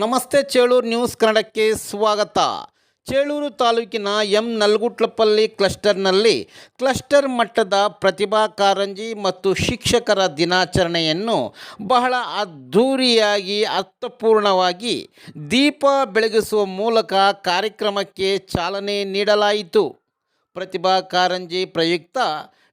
ನಮಸ್ತೆ ಚೇಳೂರು ನ್ಯೂಸ್ ಕನ್ನಡಕ್ಕೆ ಸ್ವಾಗತ. ಚೇಳೂರು ತಾಲೂಕಿನ ಎಂ ನಲ್ಗುಟ್ಲಪಲ್ಲಿ ಕ್ಲಸ್ಟರ್ನಲ್ಲಿ ಕ್ಲಸ್ಟರ್ ಮಟ್ಟದ ಪ್ರತಿಭಾ ಕಾರಂಜಿ ಮತ್ತು ಶಿಕ್ಷಕರ ದಿನಾಚರಣೆಯನ್ನು ಬಹಳ ಅದ್ಧೂರಿಯಾಗಿ, ಅರ್ಥಪೂರ್ಣವಾಗಿ ದೀಪ ಬೆಳಗಿಸುವ ಮೂಲಕ ಕಾರ್ಯಕ್ರಮಕ್ಕೆ ಚಾಲನೆ ನೀಡಲಾಯಿತು. ಪ್ರತಿಭಾ ಕಾರಂಜಿ ಪ್ರಯುಕ್ತ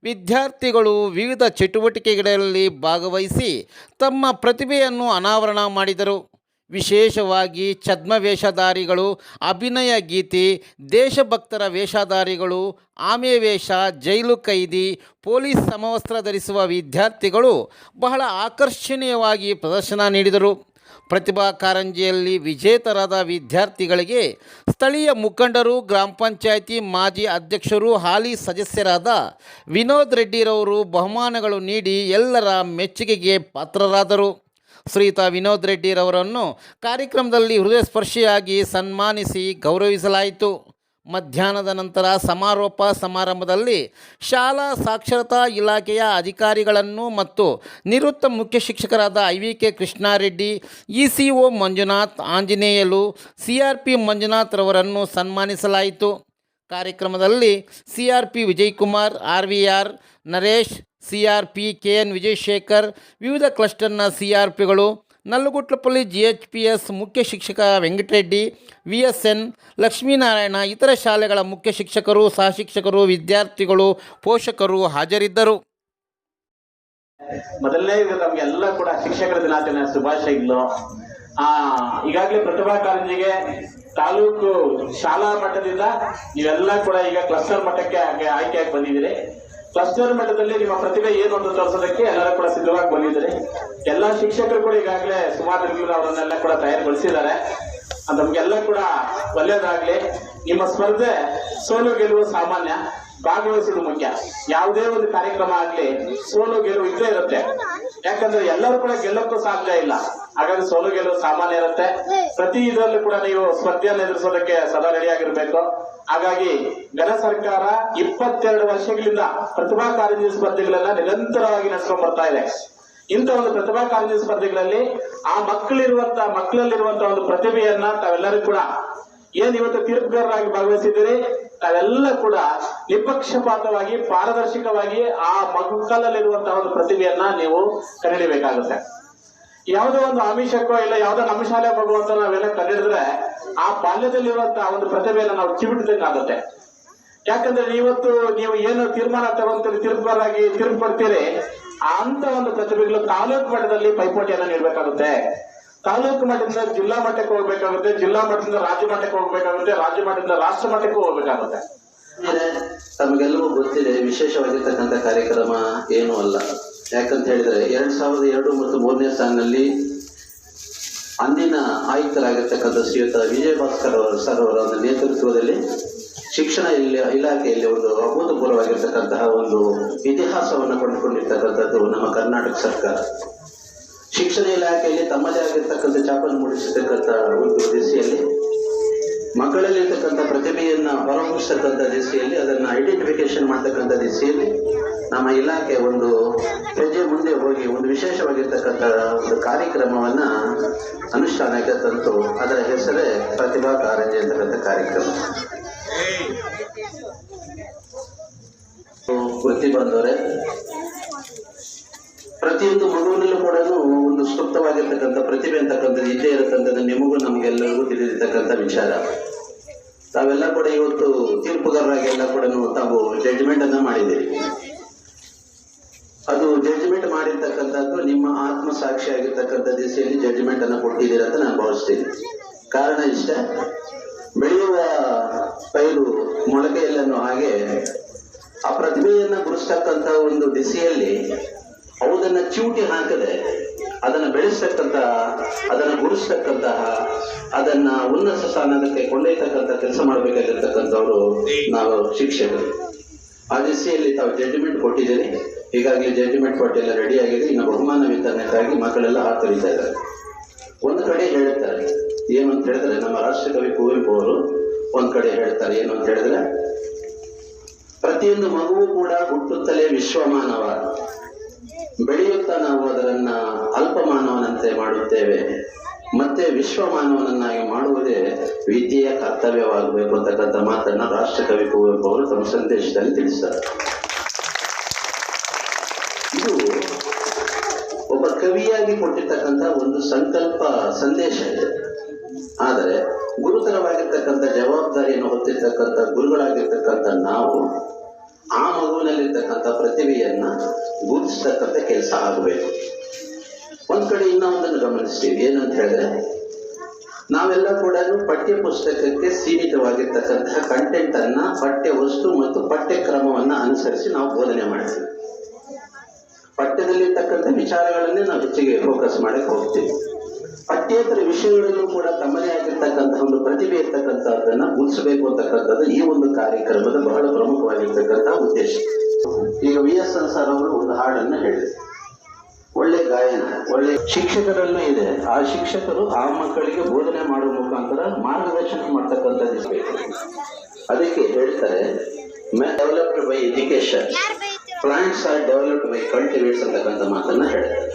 ವಿದ್ಯಾರ್ಥಿಗಳು ವಿವಿಧ ಚಟುವಟಿಕೆಗಳಲ್ಲಿ ಭಾಗವಹಿಸಿ ತಮ್ಮ ಪ್ರತಿಭೆಯನ್ನು ಅನಾವರಣ ಮಾಡಿದರು. ವಿಶೇಷವಾಗಿ ಛದ್ಮವೇಷಧಾರಿಗಳು, ಅಭಿನಯ ಗೀತೆ, ದೇಶಭಕ್ತರ ವೇಷಧಾರಿಗಳು ಆಮೆ ವೇಷ ಜೈಲು ಕೈದಿ, ಪೊಲೀಸ್ ಸಮವಸ್ತ್ರ ಧರಿಸುವ ವಿದ್ಯಾರ್ಥಿಗಳು ಬಹಳ ಆಕರ್ಷಣೀಯವಾಗಿ ಪ್ರದರ್ಶನ ನೀಡಿದರು. ಪ್ರತಿಭಾ ಕಾರಂಜಿಯಲ್ಲಿ ವಿಜೇತರಾದ ವಿದ್ಯಾರ್ಥಿಗಳಿಗೆ ಸ್ಥಳೀಯ ಮುಖಂಡರು, ಗ್ರಾಮ ಪಂಚಾಯಿತಿ ಮಾಜಿ ಅಧ್ಯಕ್ಷರು, ಹಾಲಿ ಸದಸ್ಯರಾದ ವಿನೋದ್ ರೆಡ್ಡಿರವರು ಬಹುಮಾನಗಳು ನೀಡಿ ಎಲ್ಲರ ಮೆಚ್ಚುಗೆಗೆ ಪಾತ್ರರಾದರು. ಶ್ರೀಯುತ ವಿನೋದ್ ರೆಡ್ಡಿರವರನ್ನು ಕಾರ್ಯಕ್ರಮದಲ್ಲಿ ಹೃದಯಸ್ಪರ್ಶಿಯಾಗಿ ಸನ್ಮಾನಿಸಿ ಗೌರವಿಸಲಾಯಿತು. ಮಧ್ಯಾಹ್ನದ ನಂತರ ಸಮಾರೋಪ ಸಮಾರಂಭದಲ್ಲಿ ಶಾಲಾ ಸಾಕ್ಷರತಾ ಇಲಾಖೆಯ ಅಧಿಕಾರಿಗಳನ್ನು ಮತ್ತು ನಿವೃತ್ತ ಮುಖ್ಯ ಶಿಕ್ಷಕರಾದ I V K Krishnareddy E C O Manjunath, Anjaneyulu C R P Manjunath ರವರನ್ನು ಸನ್ಮಾನಿಸಲಾಯಿತು. ಕಾರ್ಯಕ್ರಮದಲ್ಲಿ C R P Vijayakumar R V R Naresh C R P K N Vijayashekhar, ವಿವಿಧ ಕ್ಲಸ್ಟರ್ನ C R ಪಿಗಳು Nallugutlapalli G H P S ಮುಖ್ಯ ಶಿಕ್ಷಕ Venkatareddy V S N Lakshminarayana, ಇತರ ಶಾಲೆಗಳ ಮುಖ್ಯ ಶಿಕ್ಷಕರು, ಸಹಶಿಕ್ಷಕರು, ವಿದ್ಯಾರ್ಥಿಗಳು, ಪೋಷಕರು ಹಾಜರಿದ್ದರು. ಮೊದಲನೇ ನಮಗೆಲ್ಲ ಕೂಡ ಶಿಕ್ಷಕರ ದಿನಾಚರಣೆ ಶುಭಾಶಯಗಳು. ಈಗಾಗಲೇ ಪ್ರತಿಭಾ ಕಾರಂಜಿಗೆ ತಾಲೂಕು ಶಾಲಾ ಮಟ್ಟದಿಂದ ನೀವೆಲ್ಲ ಕೂಡ ಈಗ ಕ್ಲಸ್ಟರ್ ಮಟ್ಟಕ್ಕೆ ಆಯ್ಕೆಯಾಗಿ ಬಂದಿದ್ದೀರಿ. ಕ್ಲಸ್ಟರ್ ಮಟ್ಟದಲ್ಲಿ ನಿಮ್ಮ ಪ್ರತಿಭೆ ಏನು ಅಂತ ತೋರಿಸೋದಕ್ಕೆ ಎಲ್ಲರೂ ಕೂಡ ಸಿದ್ಧವಾಗಿ ಬಂದಿದ್ದೀರಿ. ಎಲ್ಲ ಶಿಕ್ಷಕರು ಕೂಡ ಈಗಾಗಲೇ ಸುಮಾರು ಅವರನ್ನೆಲ್ಲ ಕೂಡ ತಯಾರುಗೊಳಿಸಿದ್ದಾರೆ. ನಮ್ಗೆಲ್ಲ ಕೂಡ ಒಳ್ಳೇದಾಗ್ಲಿ ನಿಮ್ಮ ಸ್ಪರ್ಧೆ ಸೋಲು ಗೆಲುವು ಸಾಮಾನ್ಯ. ಭಾಗವಹಿಸುವುದು ಮುಖ್ಯ. ಯಾವುದೇ ಒಂದು ಕಾರ್ಯಕ್ರಮ ಆಗ್ಲಿ, ಸೋಲು ಗೆಲುವು ಇದ್ದೇ ಇರುತ್ತೆ. ಯಾಕಂದ್ರೆ ಎಲ್ಲರೂ ಕೂಡ ಗೆಲ್ಲಕ್ಕೂ ಸಾಧ್ಯ ಇಲ್ಲ. ಹಾಗಾಗಿ ಸೋಲು ಗೆಲುವು ಸಾಮಾನ್ಯ ಇರುತ್ತೆ. ಪ್ರತಿ ಇದರಲ್ಲೂ ಕೂಡ ನೀವು ಸ್ಪರ್ಧೆಯನ್ನು ಎದುರಿಸೋದಕ್ಕೆ ಸದಾ ರೆಡಿ ಆಗಿರ್ಬೇಕು. ಹಾಗಾಗಿ ಘನ ಸರ್ಕಾರ ಇಪ್ಪತ್ತೆರಡು ವರ್ಷಗಳಿಂದ ಪ್ರತಿಭಾ ಕಾರಂಜಿ ಸ್ಪರ್ಧೆಗಳೆಲ್ಲ ನಿರಂತರವಾಗಿ ನಡೆಸ್ಕೊಂಡ್ ಬರ್ತಾ ಇದೆ. ಇಂಥ ಒಂದು ಪ್ರತಿಭಾ ಕಾರಂಜಿ ಸ್ಪರ್ಧೆಗಳಲ್ಲಿ ಆ ಮಕ್ಕಳಿರುವಂತ, ಮಕ್ಕಳಲ್ಲಿರುವಂತ ಒಂದು ಪ್ರತಿಭೆಯನ್ನ ತಾವೆಲ್ಲರೂ ಕೂಡ ಏನ್ ಇವತ್ತು ತೀರ್ಪುಗಾರರಾಗಿ ಭಾಗವಹಿಸಿದ್ದೀರಿ? ತಾವೆಲ್ಲ ಕೂಡ ನಿಪಕ್ಷಪಾತವಾಗಿ ಪಾರದರ್ಶಕವಾಗಿ ಆ ಮಕ್ಕಳಲ್ಲಿರುವಂತಹ ಒಂದು ಪ್ರತಿಭೆಯನ್ನ ನೀವು ಕಂಡಿಡಿಬೇಕಾಗುತ್ತೆ ಯಾವುದೋ ಒಂದು ಆಮಿಷಕ್ಕೋ ಇಲ್ಲ ಯಾವುದೋ ನಮ್ಮ ಶಾಲೆ ಮಗು ಅಂತ ನಾವೆಲ್ಲ ಕಂಡಿಡಿದ್ರೆ ಆ ಬಾಲ್ಯದಲ್ಲಿರುವಂತಹ ಒಂದು ಪ್ರತಿಭೆಯನ್ನ ನಾವು ಕಿವಿಡ್ದಂಗಾಗುತ್ತೆ ಯಾಕಂದ್ರೆ ಇವತ್ತು ನೀವು ಏನು ತೀರ್ಮಾನ ತಗೊಂತೀರಿ ತೀರ್ಪುಗಾರಾಗಿ ತೀರ್ಪಡ್ತೀರಿ ಅಂತ ಒಂದು ಪ್ರತಿಭೆಗಳು ತಾಲೂಕು ಮಟ್ಟದಲ್ಲಿ ಪೈಪೋಟಿಯನ್ನು ನೀಡಬೇಕಾಗುತ್ತೆ. ತಾಲೂಕು ಮಟ್ಟದಿಂದ ಜಿಲ್ಲಾ ಮಟ್ಟಕ್ಕೆ ಹೋಗ್ಬೇಕಾಗುತ್ತೆ, ಜಿಲ್ಲಾ ಮಟ್ಟದಿಂದ ರಾಜ್ಯ ಮಟ್ಟಕ್ಕೆ ಹೋಗ್ಬೇಕಾಗುತ್ತೆ, ರಾಜ್ಯ ಮಟ್ಟದಿಂದ ರಾಷ್ಟ್ರ ಮಟ್ಟಕ್ಕೂ ಹೋಗ್ಬೇಕಾಗುತ್ತೆ. ತಮಗೆಲ್ಲವೂ ಗೊತ್ತಿದೆ, ವಿಶೇಷವಾಗಿರ್ತಕ್ಕಂಥ ಕಾರ್ಯಕ್ರಮ ಏನೂ ಅಲ್ಲ. ಯಾಕಂತ ಹೇಳಿದ್ರೆ ಎರಡ್ ಸಾವಿರದ ಎರಡು ಮತ್ತು ಮೂರನೇ ಸಾಲಿನಲ್ಲಿ ಅಂದಿನ ಆಯುಕ್ತರಾಗಿರ್ತಕ್ಕಂಥ ಶ್ರೀಯುತ ವಿಜಯ ಭಾಸ್ಕರ್ ಅವರು, ಸರ್ ಅವರ ಒಂದು ನೇತೃತ್ವದಲ್ಲಿ ಶಿಕ್ಷಣ ಇಲ್ಲಿ, ಇಲಾಖೆಯಲ್ಲಿ ಒಂದು ಅಭೂತಪೂರ್ವವಾಗಿರ್ತಕ್ಕಂತಹ ಒಂದು ಇತಿಹಾಸವನ್ನು ಕಂಡುಕೊಂಡಿರ್ತಕ್ಕಂಥದ್ದು ನಮ್ಮ ಕರ್ನಾಟಕ ಸರ್ಕಾರ. ಶಿಕ್ಷಣ ಇಲಾಖೆಯಲ್ಲಿ ತಮ್ಮದೇ ಆಗಿರ್ತಕ್ಕಂಥ ಚಾಪನ್ನು ಮೂಡಿಸತಕ್ಕಂಥ ಒಂದು ದಿಸೆಯಲ್ಲಿ, ಮಕ್ಕಳಲ್ಲಿರ್ತಕ್ಕಂಥ ಪ್ರತಿಭೆಯನ್ನ ಹೊರಮೂಡಿಸ್ತಕ್ಕಂಥ ದಿಸೆಯಲ್ಲಿ, ಅದನ್ನ ಐಡೆಂಟಿಫಿಕೇಶನ್ ಮಾಡ್ತಕ್ಕಂಥ ದಿಸೆಯಲ್ಲಿ ನಮ್ಮ ಇಲಾಖೆ ಒಂದು ಹೆಜ್ಜೆ ಮುಂದೆ ಹೋಗಿ ಒಂದು ವಿಶೇಷವಾಗಿರ್ತಕ್ಕಂಥ ಒಂದು ಕಾರ್ಯಕ್ರಮವನ್ನ ಅನುಷ್ಠಾನಕ್ಕೆ ತಂತು. ಅದರ ಹೆಸರೇ ಪ್ರತಿಭಾ ಕಾರಂಜಿ ಅಂತಕ್ಕಂಥ ಕಾರ್ಯಕ್ರಮ. ವೃತ್ತಿ ಬಂದವರೇ, ಪ್ರತಿಯೊಂದು ಮಗುವಿನಲ್ಲೂ ಕೂಡ ಒಂದು ಸುಪ್ತವಾಗಿರ್ತಕ್ಕಂಥ ಪ್ರತಿಭೆ ಅಂತಕ್ಕಂಥದ್ದು ಇದ್ದೇ ಇರತಕ್ಕಂಥದ್ದು ನಿಮಗೂ ನಮಗೆಲ್ಲರಿಗೂ ತಿಳಿದಿರ್ತಕ್ಕಂಥ ವಿಚಾರ. ತಾವೆಲ್ಲ ಕೂಡ ಇವತ್ತು ತೀರ್ಪುಗಾರರಾಗಿ ಎಲ್ಲ ಕೂಡ ತಾವು ಜಡ್ಜ್ಮೆಂಟ್ ಅನ್ನ ಮಾಡಿದ್ದೀರಿ. ಅದು ಜಡ್ಜ್ಮೆಂಟ್ ಮಾಡಿರ್ತಕ್ಕಂಥದ್ದು ನಿಮ್ಮ ಆತ್ಮಸಾಕ್ಷಿ ಆಗಿರ್ತಕ್ಕಂಥ ದಿಸೆಯಲ್ಲಿ ಜಡ್ಜ್ಮೆಂಟ್ ಅನ್ನ ಕೊಟ್ಟಿದ್ದೀರಿ ಅಂತ ನಾನು ಭಾವಿಸ್ತೀನಿ. ಕಾರಣ ಇಷ್ಟ? ಬೆಳೆಯುವ ಪೈರು ಮೊಳಕೆಯಲ್ಲನ್ನು ಹಾಗೆ ಆ ಪ್ರತಿಭೆಯನ್ನ ಗುರುಸ್ತಕ್ಕಂಥ ಒಂದು ದಿಸೆಯಲ್ಲಿ ಅವುದನ್ನ ಚೂಟಿ ಹಾಕದೆ ಅದನ್ನ ಬೆಳೆಸ್ತಕ್ಕಂತಹ ಅದನ್ನು ಗುರುಸ್ತಕ್ಕಂತಹ ಅದನ್ನ ಉನ್ನತ ಸ್ಥಾನಕ್ಕೆ ಕೊಂಡೊಯ್ತಕ್ಕಂಥ ಕೆಲಸ ಮಾಡಬೇಕಾಗಿರ್ತಕ್ಕಂಥವ್ರು ನಾವು ಶಿಕ್ಷಕರು. ಆ ದಿಸೆಯಲ್ಲಿ ತಾವು ಜಡ್ಜ್ಮೆಂಟ್ ಕೊಟ್ಟಿದ್ದೀರಿ ಹೀಗಾಗಿ ಜಡ್ಜ್ಮೆಂಟ್ ಕೊಟ್ಟೆಲ್ಲ ರೆಡಿ ಆಗಿದೆ. ಇನ್ನು ಬಹುಮಾನ ವಿತರಣೆಗಾಗಿ ಮಕ್ಕಳೆಲ್ಲ ಹಾತರಿತಾ ಇದ್ದಾರೆ. ಒಂದು ಕಡೆ ಹೇಳ್ತಾರೆ, ಏನು ಅಂತ ಹೇಳಿದ್ರೆ, ನಮ್ಮ ರಾಷ್ಟ್ರಕವಿ ಕುವೆಂಪು ಅವರು ಒಂದ್ ಕಡೆ ಹೇಳ್ತಾರೆ, ಏನು ಅಂತ ಹೇಳಿದ್ರೆ, ಪ್ರತಿಯೊಂದು ಮಗುವು ಕೂಡ ಹುಟ್ಟುತ್ತಲೇ ವಿಶ್ವಮಾನವ. ಬೆಳೆಯುತ್ತಾ ನಾವು ಅದರನ್ನ ಅಲ್ಪಮಾನವನಂತೆ ಮಾಡುತ್ತೇವೆ. ಮತ್ತೆ ವಿಶ್ವ ಮಾನವನನ್ನಾಗಿ ಮಾಡುವುದೇ ವಿದ್ಯೆಯ ಕರ್ತವ್ಯವಾಗಬೇಕು ಅಂತಕ್ಕಂಥ ಮಾತನ್ನ ರಾಷ್ಟ್ರಕವಿ ಕುವೆಂಪು ಅವರು ತಮ್ಮ ಸಂದೇಶದಲ್ಲಿ ತಿಳಿಸ್ತಾರೆ. ಇದು ಒಬ್ಬ ಕವಿಯಾಗಿ ಕೊಟ್ಟಿರ್ತಕ್ಕಂಥ ಒಂದು ಸಂಕಲ್ಪ ಸಂದೇಶ ಇದೆ. ಆದರೆ ಗುರುತರವಾಗಿರ್ತಕ್ಕಂಥ ಜವಾಬ್ದಾರಿಯನ್ನು ಹೊತ್ತಿರ್ತಕ್ಕಂಥ ಗುರುಗಳಾಗಿರ್ತಕ್ಕಂಥ ನಾವು ಆ ಮಗುವಿನಲ್ಲಿರ್ತಕ್ಕಂಥ ಪ್ರತಿಭೆಯನ್ನ ಗುರುತಿಸ್ತಕ್ಕಂಥ ಕೆಲಸ ಆಗಬೇಕು. ಒಂದ್ ಕಡೆ ಇನ್ನೊಂದನ್ನು ಗಮನಿಸ್ತೀವಿ. ಏನಂತ ಹೇಳಿದ್ರೆ, ನಾವೆಲ್ಲ ಕೂಡ ಪಠ್ಯ ಪುಸ್ತಕಕ್ಕೆ ಸೀಮಿತವಾಗಿರ್ತಕ್ಕಂತಹ ಕಂಟೆಂಟ್ ಅನ್ನ, ಪಠ್ಯ ವಸ್ತು ಮತ್ತು ಪಠ್ಯಕ್ರಮವನ್ನ ಅನುಸರಿಸಿ ನಾವು ಬೋಧನೆ ಮಾಡ್ತೀವಿ. ಪಠ್ಯದಲ್ಲಿರ್ತಕ್ಕಂಥ ವಿಚಾರಗಳನ್ನೇ ನಾವು ಹೆಚ್ಚಿಗೆ ಫೋಕಸ್ ಮಾಡಕ್ಕೆ ಹೋಗ್ತೀವಿ. ಪಠ್ಯೇತರ ವಿಷಯಗಳಲ್ಲೂ ಕೂಡ ತಮ್ಮದೇ ಆಗಿರ್ತಕ್ಕಂತಹ ಒಂದು ಪ್ರತಿಭೆ ಇರ್ತಕ್ಕಂಥದ್ದನ್ನ ಉಳಿಸಬೇಕು ಅಂತಕ್ಕಂಥದ್ದು ಈ ಒಂದು ಕಾರ್ಯಕ್ರಮದ ಬಹಳ ಪ್ರಮುಖವಾಗಿರ್ತಕ್ಕಂತಹ ಉದ್ದೇಶ. ಈಗ ವಿ ಎಸ್ ಎನ್ ಸರ್ ಅವರು ಒಂದು ಹಾಡನ್ನು ಹೇಳಿದರು. ಒಳ್ಳೆ ಗಾಯನ ಒಳ್ಳೆ ಶಿಕ್ಷಕರಲ್ಲೂ ಇದೆ. ಆ ಶಿಕ್ಷಕರು ಆ ಮಕ್ಕಳಿಗೆ ಬೋಧನೆ ಮಾಡುವ ಮುಖಾಂತರ ಮಾರ್ಗದರ್ಶನ ಮಾಡ್ತಕ್ಕಂಥದ್ದು ಅದಕ್ಕೆ ಹೇಳ್ತಾರೆ developed by education plants or developed by cultivates ಅಂತಕ್ಕಂಥ ಮಾತನ್ನ ಹೇಳ್ತಾರೆ.